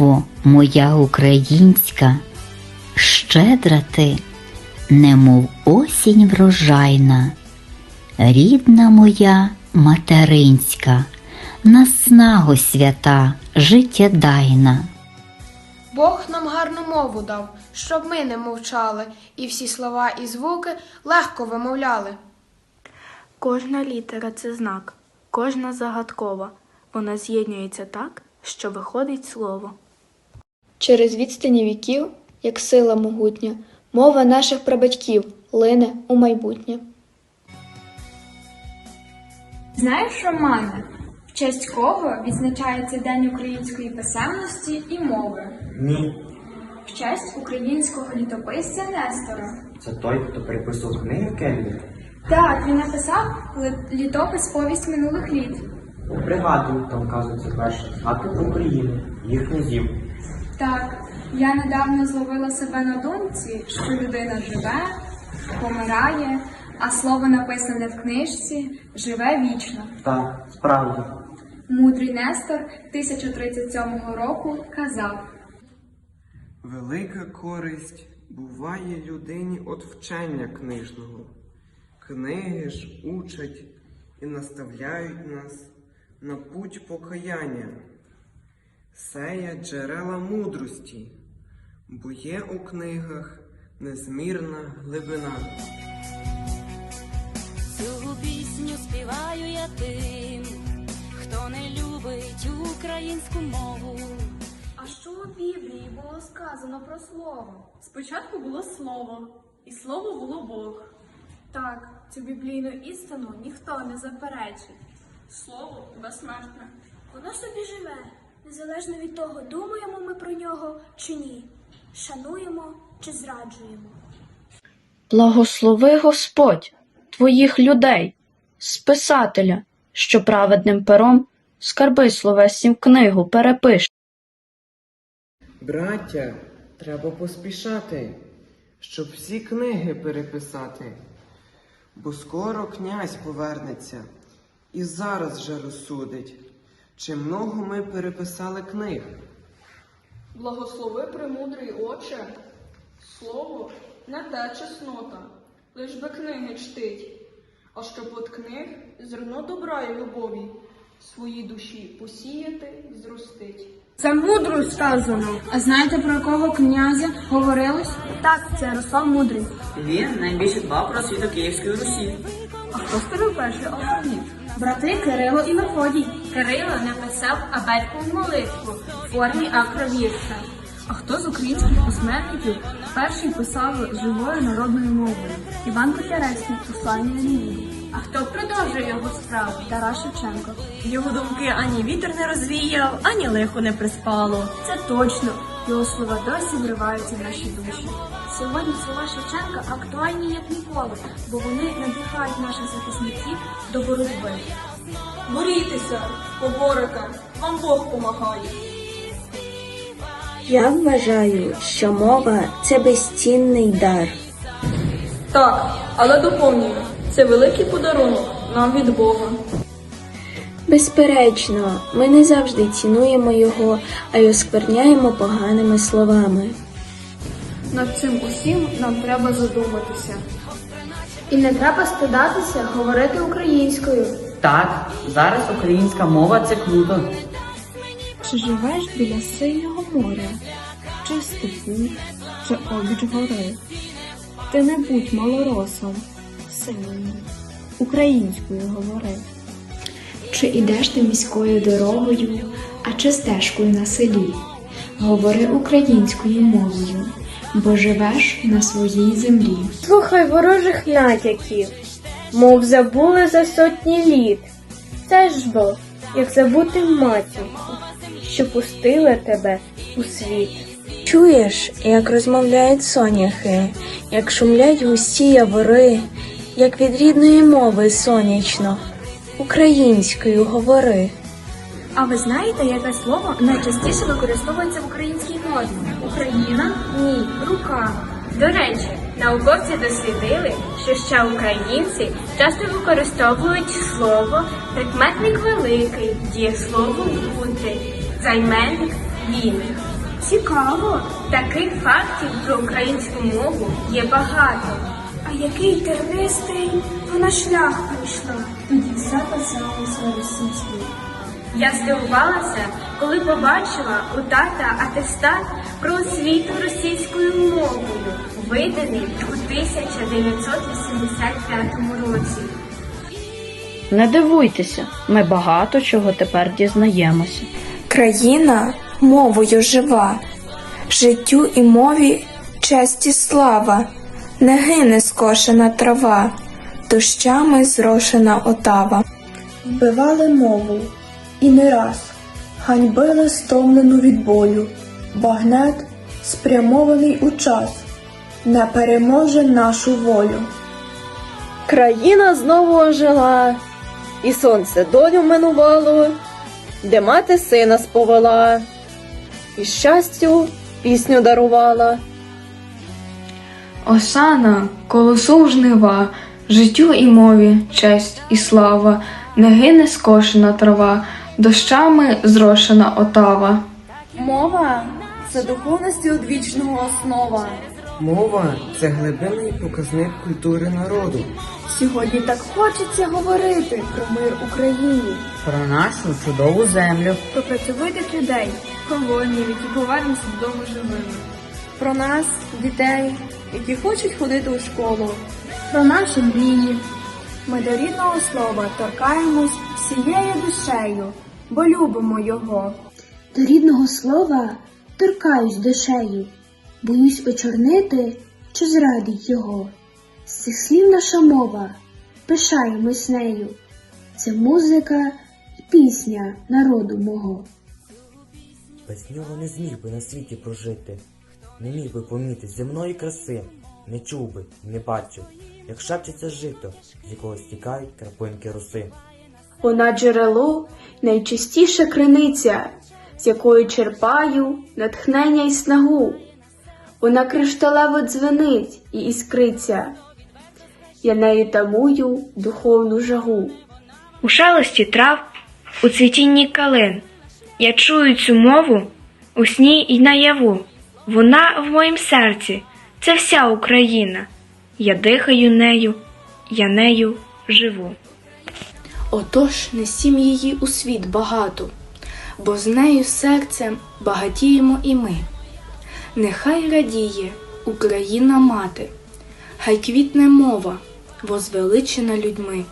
Мово моя українська, щедра ти, немов осінь врожайна, рідна моя материнська, наснаго свята, життєдайна. Бог нам гарну мову дав, щоб ми не мовчали, і всі слова і звуки легко вимовляли. Кожна літера це знак, кожна загадкова. Вона з'єднується так, що виходить слово. Через відстані віків, як сила могутня, мова наших прабатьків лине у майбутнє. Знаєш, Романе, в честь кого відзначається День української писемності і мови? Ні, В честь українського літописця Нестора. це той, хто переписував книги Кельві. Так, він написав літопис повість минулих літ. Пригадую, там вказується перше згадки про Україну, їх князів. Так, я недавно зловила себе на думці, що людина живе, помирає, а слово написане в книжці живе вічно. Так, справді. Мудрий Нестор 1037 року казав. Велика користь буває людині от вчення книжного. Книги ж учать і наставляють нас на путь покаяння. Сея джерела мудрості, бо є у книгах незмірна глибина. Цю пісню співаю я тим, хто не любить українську мову. А що у Біблії було сказано про слово? Спочатку було слово, і слово було Бог. Так, цю біблійну істину ніхто не заперечить. Слово безсмертне. Воно собі живе, незалежно від того, думаємо ми про нього чи ні, шануємо чи зраджуємо. Благослови Господь твоїх людей, списателя, що праведним пером скарби словесні в книгу перепиш. Браття, треба поспішати, щоб всі книги переписати, бо скоро князь повернеться і зараз же розсудить, чи много ми переписали книг. Благослови премудрий Отче. Слово не те чеснота, лиш би книги чтить, а щоб от книг зерно добра і любові свої душі посіяти, зростить. Це мудро сказано. А знаєте про якого князя говорилось? Так, це Ярослав Мудрий. Він найбільше дбав про світу Київської Русі. А хто створив перший алфавіт? Брати Кирило і Мефодій. Кирило написав абеткову молитву в формі акровірша. А хто з українських письменників перший писав живою народною мовою? Іван Котляревський, послання Лівіду. А хто продовжує його справу? Тарас Шевченко. Його думки ані вітер не розвіяв, ані лихо не приспало. Це точно. Його слова досі вриваються в наші душі. Сьогодні слова Шевченка актуальні як ніколи, бо вони надихають наших захисників до боротьби. Борітеся, поборете, вам Бог помагає. Я вважаю, що мова це безцінний дар. Так, але доповнюю, це великий подарунок нам від Бога. Безперечно, ми не завжди цінуємо його, а й оскверняємо поганими словами. Над цим усім нам треба задуматися. І не треба стидатися говорити українською. Так, зараз українська мова це круто. Чи живеш біля синього моря, чи степу, чи обіч гори? Ти не будь малоросом, синою, українською говори. Чи ідеш ти міською дорогою, а чи стежкою на селі? Говори українською мовою, бо живеш на своїй землі. Слухай ворожих натяків, мов забули за сотні літ. Це ж бо, як забути матінку, що пустила тебе у світ. Чуєш, як розмовляють соняхи, як шумлять густі явори, як від рідної мови сонячно, українською говори. А ви знаєте, яке слово найчастіше використовується в українській мові? Україна? Ні, рука. До речі, науковці дослідили, що ще українці часто використовують слово прикметник великий, дієслово бути, займенник він. Цікаво. Таких фактів про українську мову є багато. А який тернистий вона шлях пройшла. Тоді записалася російською. Я здивувалася, коли побачила у тата атестат про освіту російською мовою, виданий у 1985 році. Не дивуйтеся, ми багато чого тепер дізнаємося. Країна мовою жива, життю і мові честь і слава, не гине скошена трава, дощами зрошена отава. Вбивали мову і не раз, ганьбили стомлену від бою, багнет, спрямований у час, не переможе нашу волю. Країна знову ожила, і сонце долю минувало, де мати сина сповела, і щастю пісню дарувала. Осана, колосу жнива, життю і мові, честь і слава, не гине скошена трава, дощами зрошена отава. Мова це духовності одвічного основа. Мова це глибинний показник культури народу. Сьогодні так хочеться говорити про мир Україні, Про нашу чудову землю. Про працьовитих людей, про воїнів, які повернуться додому живими. Про нас, дітей, які хочуть ходити у школу. Про наші мрії. Ми до рідного слова торкаємось всією душею, бо любимо його. До рідного слова торкаюсь душею, боюсь очорнити чи зрадить його. З цих слів наша мова, пишаємось нею. Це музика і пісня народу мого. Без нього не зміг би на світі прожити, не міг би поміти земної краси, не чув би, не бачив, як шепчеться жито, з якого стікають крапинки роси. Вона джерело найчистіша криниця, з якої черпаю натхнення й снагу. Вона кришталево дзвенить і іскриться. Я нею тамую духовну жагу. У шелесті трав, у цвітінні калин. Я чую цю мову у сні й наяву. Вона в моїм серці, це вся Україна. Я дихаю нею, я нею живу. Отож несім її у світ багато, бо з нею серцем багатіємо і ми. Нехай радіє Україна мати, хай квітне мова, возвеличена людьми.